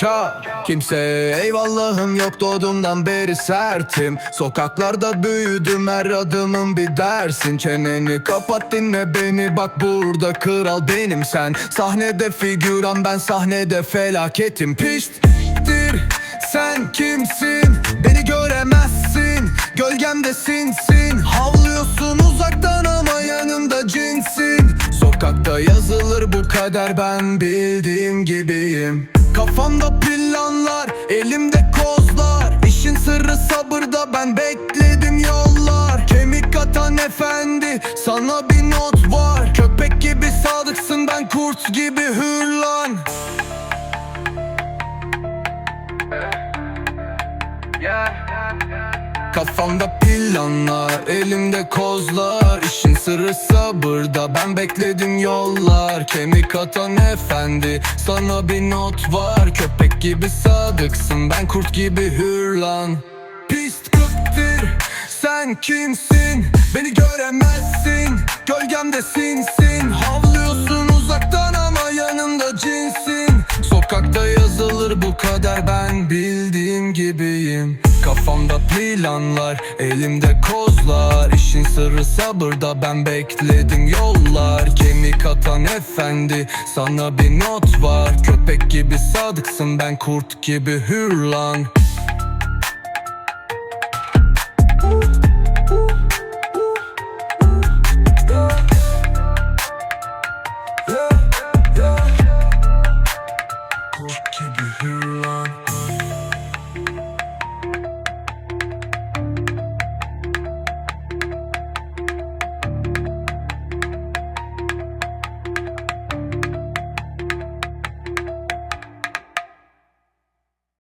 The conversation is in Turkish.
Ka Kimse eyvallahım yok doğduğumdan beri sertim. Sokaklarda büyüdüm her adımın bir dersin. Çeneni kapat dinle beni. Bak burada kral benim sen. Sahnede figüran ben sahnede felaketim. Piştir sen kimsin? Beni göremezsin. Gölgemde sinsin Yazılır bu kader ben bildiğim gibiyim. Kafamda planlar elimde kozlar. İşin sırrı sabırda ben bekledim yollar. Kemik atan efendi sana bir not var. Köpek gibi sadıksın ben kurt gibi hürlan Kafamda planlar, elimde kozlar. İşin sırrı sabırda, ben bekledim yollar. Kemik atan efendi, sana bir not var. Köpek gibi sadıksın, ben kurt gibi hür lan Pist kıptır, sen kimsin? Beni göremezsin, gölgemde sinsin gibiyim. Kafamda planlar, elimde kozlar. İşin sırrı sabırda ben bekledim yollar. Kemik atan efendi, sana bir not var. Köpek gibi sadıksın ben kurt gibi hür lan